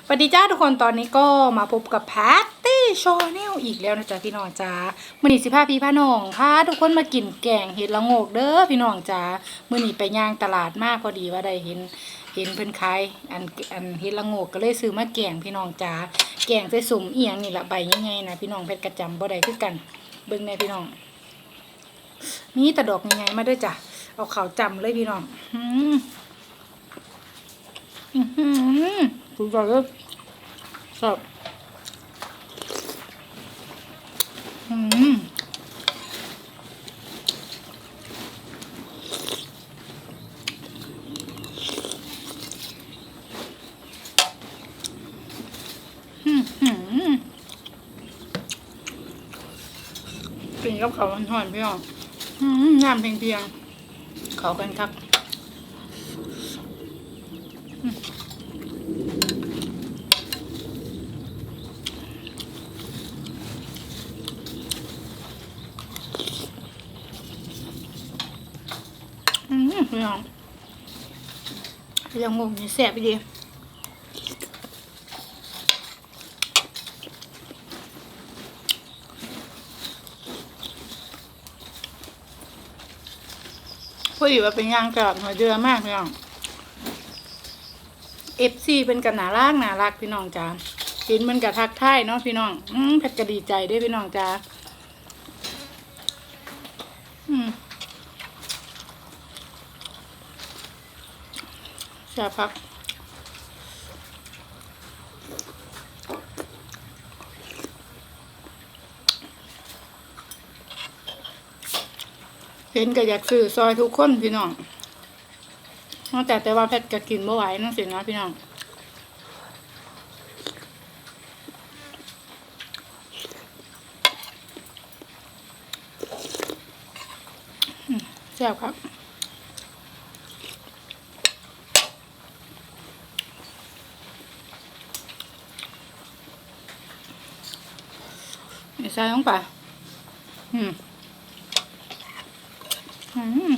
สวัสดีจ้าทุกคนตอนนี้ก็มาพบกับแพตตี้ชอแนลอีกแล้วนะจ๊ะพี่น้องจ้ามื่อนี้สิพาพี่พาน้องพาทุกคนมากินแกงเห็ดละโงกเด้อพี่น้องจ้ามื่อนี้ไปย่างตลาดมากพอดีว่าได้เห็นเห็นเพิ่นขายอันอันเห็ดละโงกก็เลยซื้อมาแกงพี่น้องจ้าแกงใส่สมเอียงนี่ละใบยังไงนะพี่น้องเพชรกระจำบ่ได้คือกันเบิ่งแน่พี่น้องมีแตะดอกยังไงมาด้วยจ้ะเอาขาวจำเลยพี่น้องอืมอือหือ สุดยอดเลยชอบอืมอืมอืมกินกับเขาวมันหอนพี่น้องอืมน้ำเพียงเพียงๆเขากันครับ อืม พี่น้องยังงงนี่แสบไปดีพอดีว่าเป็นยางกับหัวเดือมากพี่น้องเอฟซีเป็นกันหนารักหนารักพี่น้องจ้ากินมันกับทักทายเนาะพี่น้องอืมแพทย์ก็ดีใจได้พี่น้องจ้าอืม แซ่บพักเห็นก็อยากซื้อซอยทุกคนพี่น้องนอกจากแต่ว่าแพทย์ก็กินไม่ไหวนั่นสินะพี่น้องแซ่บครับ ใส่ลงไป อืม อืม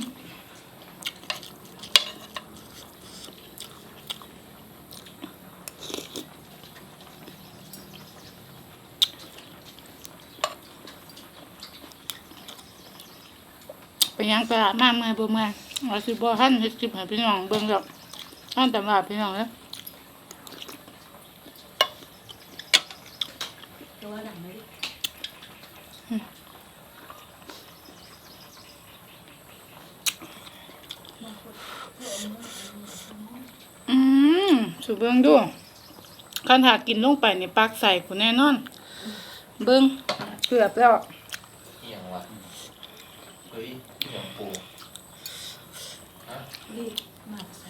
ไปยังตลาดมาเมื่อบ่เมื่อยว่าสิบ่ทันเฮ็ดคลิปให้พี่น้องเบิ่งดอกท่านตลาดพี่น้องเด้อตัวหนังไม่ได้ อืม สูเบิ่งดูคันหากกินลงไปนี่ปากใส่กูแน่นอน เบิ่งเกือบแล้วเอียงวะเฮ้ยเอียงปูฮะรีบหมักใส่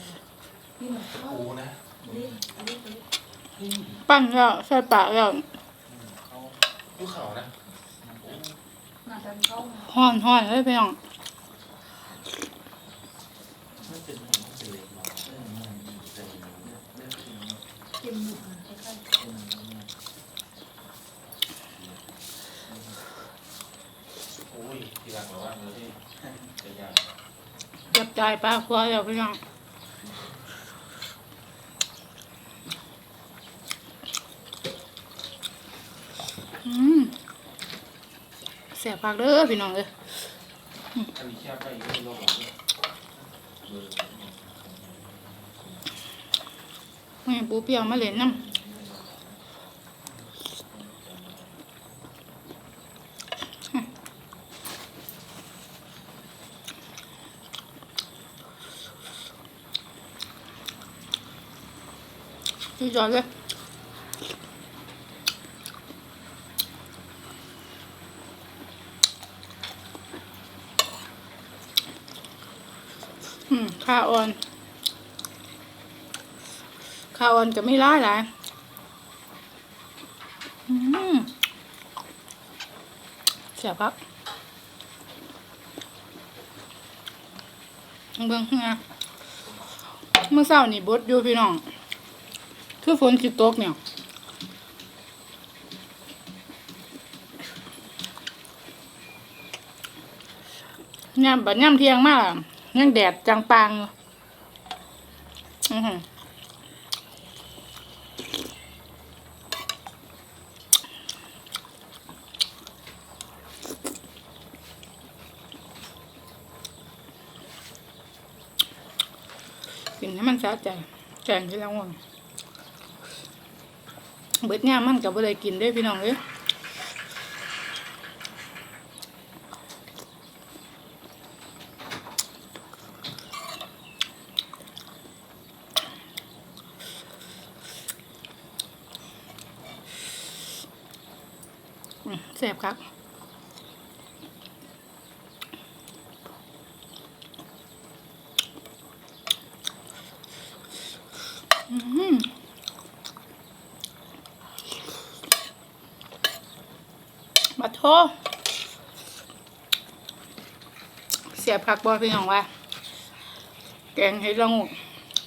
นี่หมักเข้าปูนะรีบรีบรีบปั้นแล้วใส่ปากแล้วเขาดูเขานะหมักกันเข้ามาฮ้อนฮ้อนเลยพี่น้อง มันเป็นมันเป็นเล็กน้อยเออมันเป็นเล็กน้อย กินหมูหันใกล้ โอ้ยทีหลังเราว่าเนื้อที่จะยาก จ็บใจป้าคว้าเดี๋ยวพี่น้องเสียปากเด้อพี่น้องเอ้ยไม่ปูเปียวมาเล่นน้ำ พี่จอดเลยข้าวอ่อน ข้าวอ่อนจะไม่ร้ายหลายอืมเสียบครับเบิ่งนะเมื่อเช้านี่บดอยู่พี่น้อง คือฝนสิตกเนี่ยย่ำบัดย่เทียงมากยังแดดจังปังอือกินให้มันสะใจแจงที่เราอ่ เบิดยามมันกับบ่ได้กินเด้พี่น้องเอ้ยแซ่บครับอืม เสียบผักบอพี่น้องว่า แกงเห็ดละงู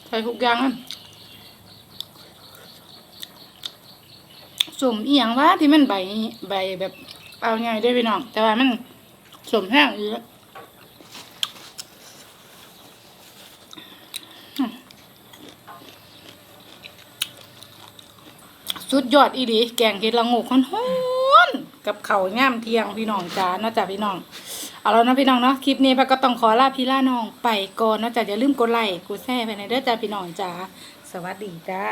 ใส่ทุกอย่างนั่นสมเอียงว่าที่มันใบใบแบบเอาไงได้พี่น้อง แต่ว่ามันสมแห้งอีกแล้วอืมสุดยอดอีดีแกงเห็ดละงูคนฮ้อน กับเขาง่ามเที่ยงพี่น้องจ้าเนาะจ้าพี่น้อง เอาแล้วนะพี่น้องเนาะคลิปนี้ป้าก็ต้องขอลาพี่ล่าน้องไปก่อนเนาะจ้าอย่าลืมกดไลค์กดแชร์ไปในเด้อจ้าพี่น้องจ้าสวัสดีจ้า